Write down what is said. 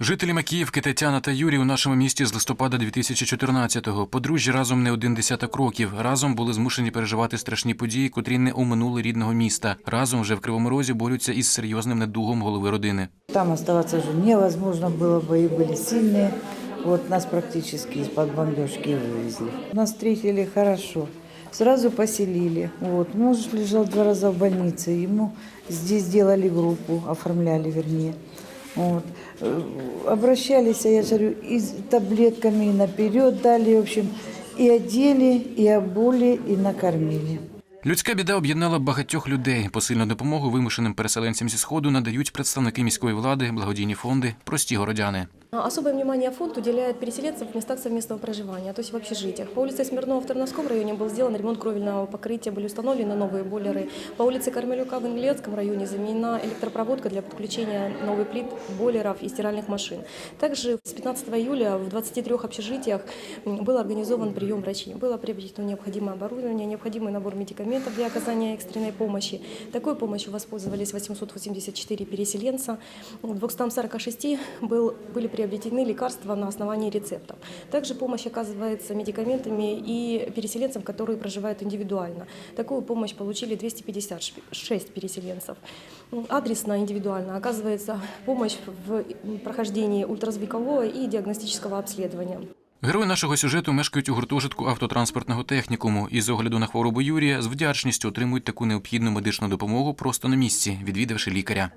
Жителі Макіївки Тетяна та Юрій у нашому місті з листопада 2014-го. Подружжя разом не один десяток років. Разом були змушені переживати страшні події, котрі не оминули рідного міста. Разом вже в Кривому Розі борються із серйозним недугом голови родини. Там оставаться уже невозможно было, бои были сильные. Вот нас практически из-под бомбежки вывезли. Нас встретили хорошо. Сразу поселили. Вот. Муж лежал два раза в больнице. Ему здесь сделали группу, оформляли вернее. Вот. Э, Обращались, я говорю, и с таблетками и наперед дали, в общем, и одели, и обули, и накормили. Людська біда об'єднала багатьох людей. Посильну допомогу вимушеним переселенцям зі сходу надають представники міської влади, благодійні фонди, прості городяни. А, Особое внимание фонд уделяет переселенцам в местах совместного проживания, то есть в общежитиях. По улице Смирнова в Тарновском районе был сделан ремонт кровельного покрытия, были установлены новые бойлеры. По улице Кармелюка в Инглецком районе заменена электропроводка для подключения новых плит, бойлеров и стиральных машин. Также с 15 июля в 23 общежитиях был организован прием врачей. Было приобретено необходимое оборудование, необходимый набор медикаментов для оказания экстренной помощи. Такой помощью воспользовались 884 переселенца. В 246 был, были приобретены лекарства на основании рецептов. Также помощь оказывается медикаментами и переселенцам, которые проживают индивидуально. Такую помощь получили 256 переселенцев. М, Адресно, индивидуально оказывается помощь в прохождении ультразвукового и диагностического обследования. Герої нашого сюжету мешкають у гуртожитку автотранспортного технікуму і з огляду на хворобу Юрія з вдячністю отримують таку необхідну медичну допомогу просто на місці, відвідавши лікаря.